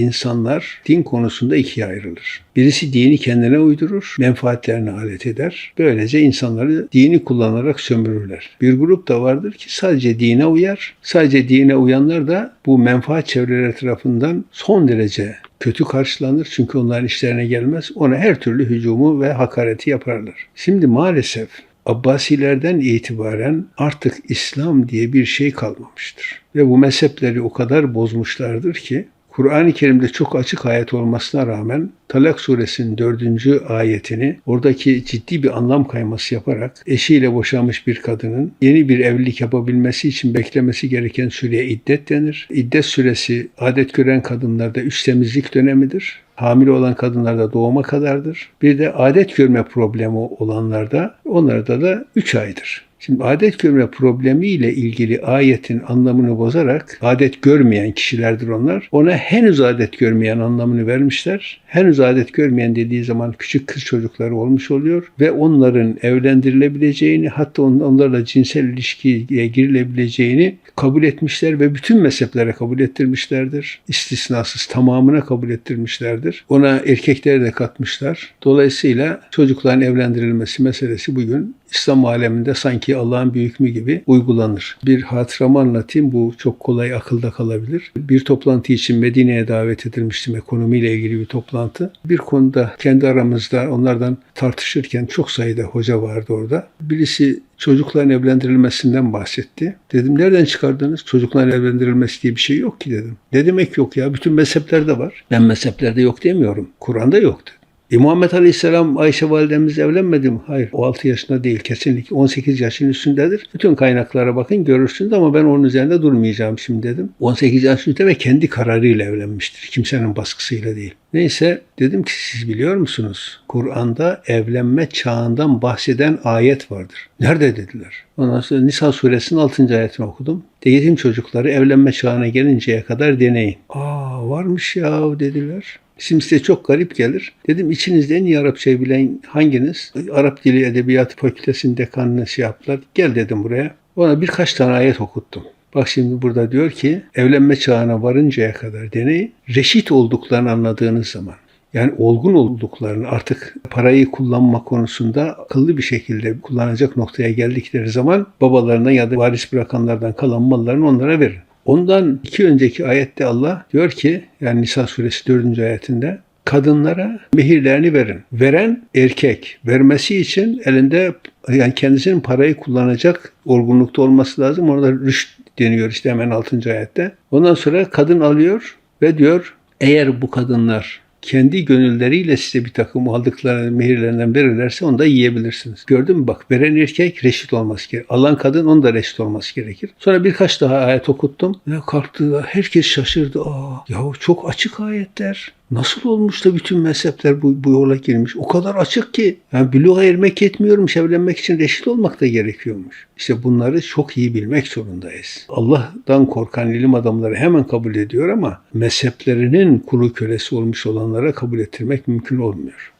insanlar din konusunda ikiye ayrılır. Birisi dini kendine uydurur, menfaatlerine alet eder. Böylece insanları dini kullanarak sömürürler. Bir grup da vardır ki sadece dine uyar. Sadece dine uyanlar da bu menfaat çevreleri tarafından son derece kötü karşılanır çünkü onların işlerine gelmez. Ona her türlü hücumu ve hakareti yaparlar. Şimdi maalesef Abbasilerden itibaren artık İslam diye bir şey kalmamıştır. Ve bu mezhepleri o kadar bozmuşlardır ki Kur'an-ı Kerim'de çok açık ayet olmasına rağmen Talak suresinin dördüncü ayetini oradaki ciddi bir anlam kayması yaparak eşiyle boşanmış bir kadının yeni bir evlilik yapabilmesi için beklemesi gereken süreye iddet denir. İddet süresi adet gören kadınlarda üç temizlik dönemidir. Hamile olan kadınlarda doğuma kadardır. Bir de adet görme problemi olanlarda onlarda da 3 aydır. Şimdi adet görme problemiyle ilgili ayetin anlamını bozarak adet görmeyen kişilerdir onlar. Ona henüz adet görmeyen anlamını vermişler. Henüz adet görmeyen dediği zaman küçük kız çocukları olmuş oluyor ve onların evlendirilebileceğini hatta onlarla cinsel ilişkiye girilebileceğini kabul etmişler ve bütün mezheplere kabul ettirmişlerdir. İstisnasız tamamına kabul ettirmişlerdir. Ona erkekleri de katmışlar. Dolayısıyla çocukların evlendirilmesi meselesi bugün İslam aleminde sanki Allah'ın bir hükmü gibi uygulanır. Bir hatıramı anlatayım. Bu çok kolay akılda kalabilir. Bir toplantı için Medine'ye davet edilmiştim. Ekonomiyle ilgili bir toplantı. Bir konuda kendi aramızda onlardan tartışırken çok sayıda hoca vardı orada. Birisi çocukların evlendirilmesinden bahsetti. Dedim nereden çıkardınız? Çocukların evlendirilmesi diye bir şey yok ki dedim. Ne demek yok ya? Bütün mezheplerde var. Ben mezheplerde yok demiyorum. Kur'an'da yoktu. E Muhammed Aleyhisselam Ayşe validemiz evlenmedi mi? Hayır. O 6 yaşında değil. Kesinlikle 18 yaşın üstündedir. Bütün kaynaklara bakın görürsünüz ama ben onun üzerinde durmayacağım şimdi dedim. 18 yaş üstünde ve kendi kararıyla evlenmiştir. Kimsenin baskısıyla değil. Neyse dedim ki siz biliyor musunuz? Kur'an'da evlenme çağından bahseden ayet vardır. Nerede dediler. Ondan sonra Nisa suresinin 6. ayetini okudum. De yetim çocukları evlenme çağına gelinceye kadar deneyin. Aa varmış ya dediler. Şimdi size çok garip gelir. Dedim içinizde en iyi Arapçayı bilen hanginiz? Arap Dili Edebiyatı Fakültesinin dekanını şey yaptılar. Gel dedim buraya. Ona birkaç tane ayet okuttum. Bak şimdi burada diyor ki evlenme çağına varıncaya kadar deneyin. Reşit olduklarını anladığınız zaman yani olgun olduklarını artık parayı kullanma konusunda akıllı bir şekilde kullanacak noktaya geldikleri zaman babalarından ya da varis bırakanlardan kalan mallarını onlara verin. Ondan iki önceki ayette Allah diyor ki yani Nisa suresi 4. ayetinde kadınlara mehirlerini verin. Veren erkek. Vermesi için elinde yani kendisinin parayı kullanacak olgunlukta olması lazım. Orada rüşt deniyor işte hemen 6. ayette. Ondan sonra kadın alıyor ve diyor eğer bu kadınlar kendi gönülleriyle size bir takım aldıkları mehirlerinden verirlerse onu da yiyebilirsiniz. Gördün mü bak veren erkek reşit olması gerekir. Alan kadın onun da reşit olması gerekir. Sonra birkaç daha ayet okuttum. Ve kalktı herkes şaşırdı. Aa, yahu çok açık ayetler. Nasıl olmuş da bütün mezhepler bu, bu yola girmiş? O kadar açık ki. Yani büluğa ermek yetmiyormuş. Evlenmek için reşit olmak da gerekiyormuş. İşte bunları çok iyi bilmek zorundayız. Allah'tan korkan ilim adamları hemen kabul ediyor ama mezheplerinin kulu kölesi olmuş olanlara kabul ettirmek mümkün olmuyor.